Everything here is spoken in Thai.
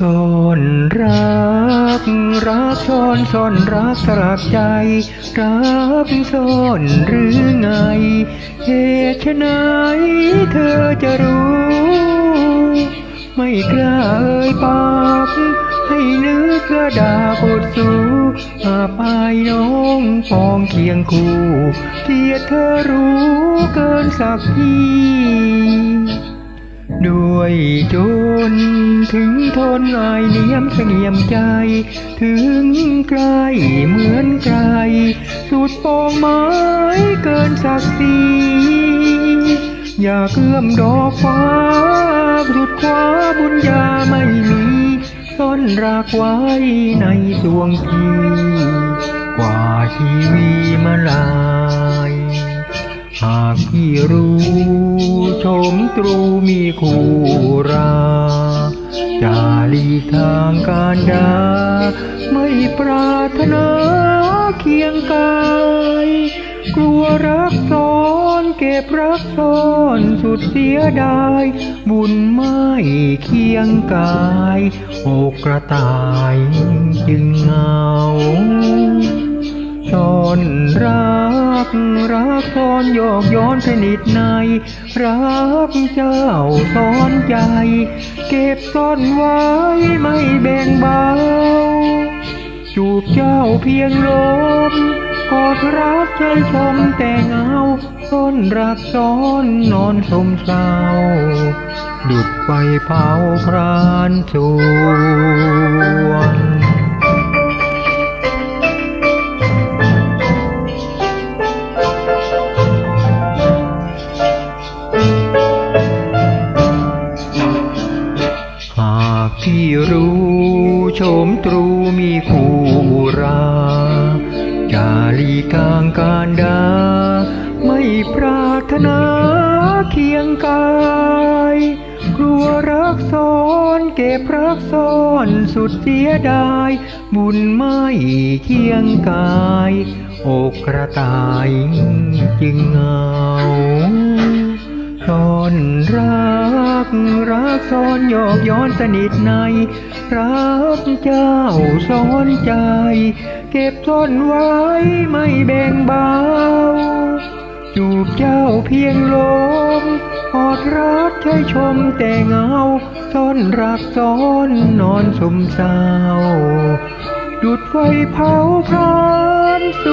ซนรักซ่อนซ่อนรักสลักใจ รักซ่อนหรือไง เหตุไฉนเธอจะรู้ ไม่กล้าเอ่ยปากให้นึกกระดาษดสูอาปายน้องปองเคียงคู่ เกียดเธอรู้เกินสักที ด้วยจน ถึงทนอายเนียมเสงี่ยมใจ ถึงไกลเหมือนไกล สุดปองไม้เกินสักสีอย่าเอื้อมดอกฟ้าสุดคว้าบุญญาไม่มีซ่อนรักไว้ในดวงพี่กว่าชีวีมาลาย หากพี่รู้ชมตรูมีคู่ราจะหลีทางการดา ไม่ปรารถนาเคียงกาย กลัวรักซ้อนเก็บรักซ่อนสุดเสียดาย บุญไม่เคียงกายอกกระต่ายจึงเหงาซ่อนรั กรักซ่อนโยกย้อนสนิทใน รักเจ้าซ่อนใจ เก็บซ่อนไว้ไม่แบ่งเบา จูบเจ้าเพียงลมกอดรักใจชมแต่เงาซ่อนรักซ้อนนอนสมเศร้า ดุดไฟเผาพรานสวง ที่รู้ชมตรูมีคู่ราจะหลีกทางการดา ไม่ปรารถนาเคียงกาย กลัวรักซ้อนเก็บรักซ่อนสุดเสียดาย บุญไม่เคียงกาย อกกระต่ายจึงเงา รักซ่อนโยกย้อนสนิทในรักเจ้าซ่อนใจ เก็บซ่อนไว้ไม่แบ่งเบาจูบเจ้าเพียงลมอดรักใช้ชมแต่เงาซ่อนรักซ่อนนอนสมเศร้าดุดไฟเผาพรานส